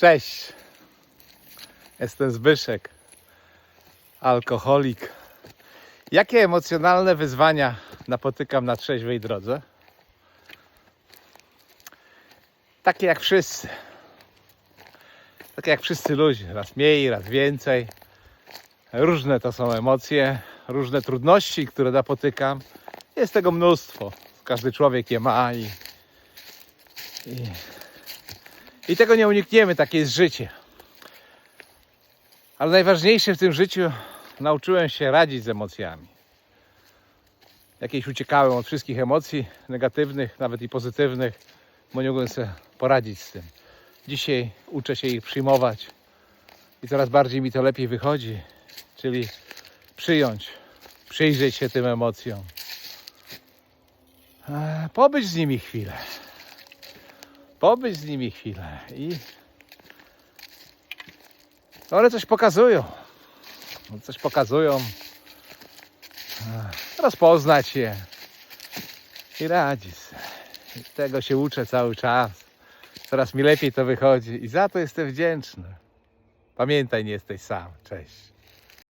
Cześć. Jestem Zbyszek, alkoholik. Jakie emocjonalne wyzwania napotykam na trzeźwej drodze? Takie jak wszyscy. Takie jak wszyscy ludzie. Raz mniej, raz więcej. Różne to są emocje, różne trudności, które napotykam. Jest tego mnóstwo. Każdy człowiek je ma i, i i tego nie unikniemy, takie jest życie. Ale najważniejsze w tym życiu nauczyłem się radzić z emocjami. Jakieś uciekałem od wszystkich emocji negatywnych, nawet i pozytywnych, bo nie mogłem sobie poradzić z tym. Dzisiaj uczę się ich przyjmować i coraz bardziej mi to lepiej wychodzi, czyli przyjąć, przyjrzeć się tym emocjom, e, pobyć z nimi chwilę pobyć z nimi chwilę i one coś pokazują. Coś pokazują. Rozpoznać je i radzić. I tego się uczę cały czas. Coraz mi lepiej to wychodzi i za to jestem wdzięczny. Pamiętaj, nie jesteś sam. Cześć.